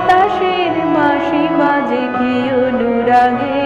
বাতাসের বাঁশি বাজে কি অনুরাগে